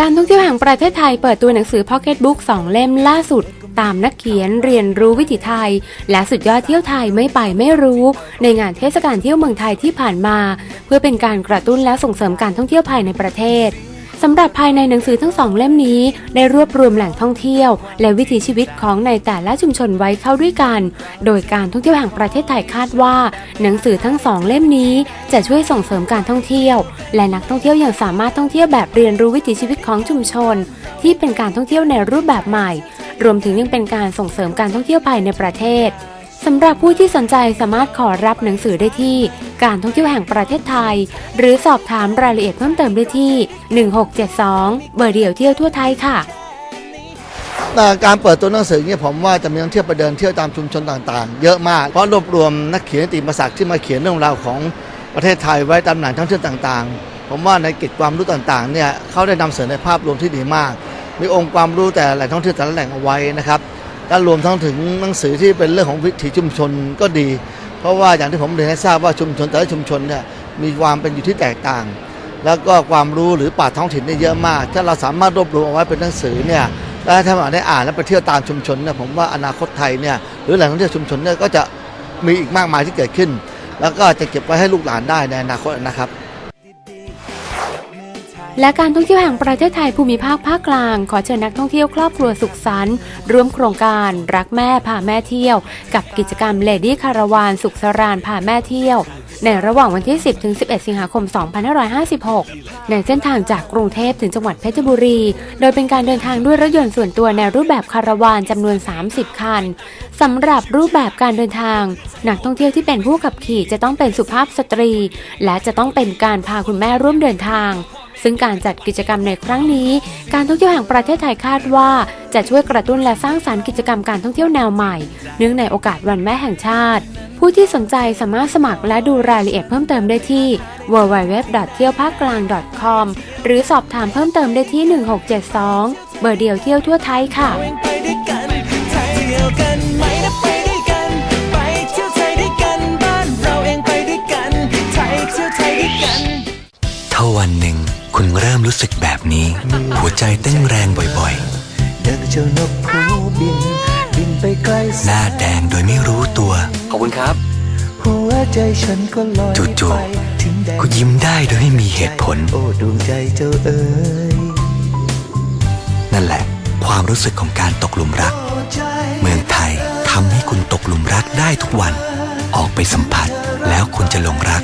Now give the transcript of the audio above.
การท่องเที่ยวแห่งประเทศไทยเปิดตัวหนังสือ Pocket Book 2 เล่มล่าสุด ตามนักเขียนเรียนรู้วิถีไทย และสุดยอดเที่ยวไทยไม่ไปไม่รู้ ในงานเทศกาลเที่ยวเมืองไทยที่ผ่านมา เพื่อเป็นการกระตุ้นและส่งเสริมการท่องเที่ยวภายในประเทศ สำหรับภายในหนังสือทั้งสองเล่มนี้ ได้รวบรวมแหล่งท่องเที่ยว และวิถีชีวิตของในแต่ละชุมชนไว้เข้าด้วยกัน โดยการท่องเที่ยวแห่งประเทศไทยคาดว่า หนังสือทั้งสองเล่มนี้ จะช่วยส่งเสริมการท่องเที่ยว และนักท่องเที่ยวยังสามารถท่องเที่ยวแบบเรียนรู้วิถีชีวิตของชุมชน ที่เป็นการท่องเที่ยวในรูปแบบใหม่ รวมถึงยังเป็นการส่งเสริมการท่องเที่ยวภายในประเทศ สำหรับผู้ที่สนใจสามารถขอรับหนังสือได้ที่ การท่องเที่ยวแห่งประเทศไทย หรือสอบถามรายละเอียดเพิ่มเติมได้ที่ 1672 เบอร์เดียวเที่ยวทั่วไทยค่ะ การเปิดตัวหนังสือเนี่ยผมว่าจะมีนักเที่ยวไปเดินเที่ยวตามชุมชนต่างๆ เยอะมาก เพราะรวบรวมนักเขียนนิติมศักดิ์ที่มาเขียนเรื่องราวของประเทศไทยไว้ตามแหล่งท่องเที่ยวต่างๆ ผมว่าในกิจความรู้ต่างๆเนี่ยเขาได้นำเสนอในภาพรวมที่ดีมาก มีองค์ความรู้แต่แหล่งท่องเที่ยวแต่ละแหล่งเอาไว้นะครับ และรวมทั้งถึงหนังสือที่เป็นเรื่องของวิถีชุมชนก็ดี เพราะว่าอย่างที่ผมเรียนให้ทราบว่าชุมชนแต่ละชุมชนเนี่ยมีความเป็นอยู่ที่แตกต่าง แล้วก็ความรู้หรือป่าท้องถิ่นเนี่เยอะมาก ถ้าเราสามารถรวบรวมเอาไว้เป็นหนังสือเนี่ยแล้วถ้าเราได้อ่านและไปเที่ยวตามชุมชนเนี่ยผมว่าอนาคตไทยเนี่ยหรือแหล่งท่องเที่ยวชุมชนเนี่ยก็จะมีอีกมากมายที่เกิดขึ้น แล้วก็จะเก็บไว้ให้ลูกหลานได้ในอนาคตนะครับ และการท่องเที่ยวแห่งประเทศไทยภูมิภาคภาคกลาง ขอเชิญนักท่องเที่ยวครอบครัวสุขสันต์ร่วมโครงการรักแม่พาแม่เที่ยว กับกิจกรรมเลดี้คาราวานสุขสรานพาแม่เที่ยว ในระหว่างวันที่ 10 ถึง 11 สิงหาคม 2556 ในเส้นทางจากกรุงเทพถึงจังหวัดเพชรบุรี โดยเป็นการเดินทางด้วยรถยนต์ส่วนตัวในรูปแบบคาราวานจำนวน 30 คันสำหรับรูปแบบการเดินทาง นักท่องเที่ยวที่เป็นผู้ขับขี่จะต้องเป็นสุภาพสตรี และจะต้องเป็นการพาคุณแม่ร่วมเดินทาง ซึ่งการจัดกิจกรรมในครั้งนี้ การท่องเที่ยวแห่งประเทศไทยคาดว่าจะช่วยกระตุ้นและสร้างสรรค์กิจกรรมการท่องเที่ยวแนวใหม่ เนื่องในโอกาสวันแม่แห่งชาติ ผู้ที่สนใจสามารถสมัครและดูรายละเอียดเพิ่มเติมได้ที่ www. เที่ยวภาคกลาง .com หรือสอบถามเพิ่มเติมได้ที่ 1672 เบอร์เดียวเที่ยวทั่วไทยค่ะ ริ่มรู้สึกแบบนี้ หัวใจเต้นแรงบ่อยดังเจ้านกผู้บินบินไปไกลๆหน้าแดงโดยไม่รู้ตัว ขอบคุณครับหัวใจฉันก็ลอยจู่ไปถึงแดนก็ยิ้มได้โดยไม่มีเหตุผลโอ้ดวงใจเจ้าเอ๋ยนั่นแหละ ความรู้สึกของการตกหลุมรักโอ้ใจเมืองไทยทำให้คุณตกหลุมรักได้ทุกวัน ออกไปสัมผัสแล้วคุณจะหลงรัก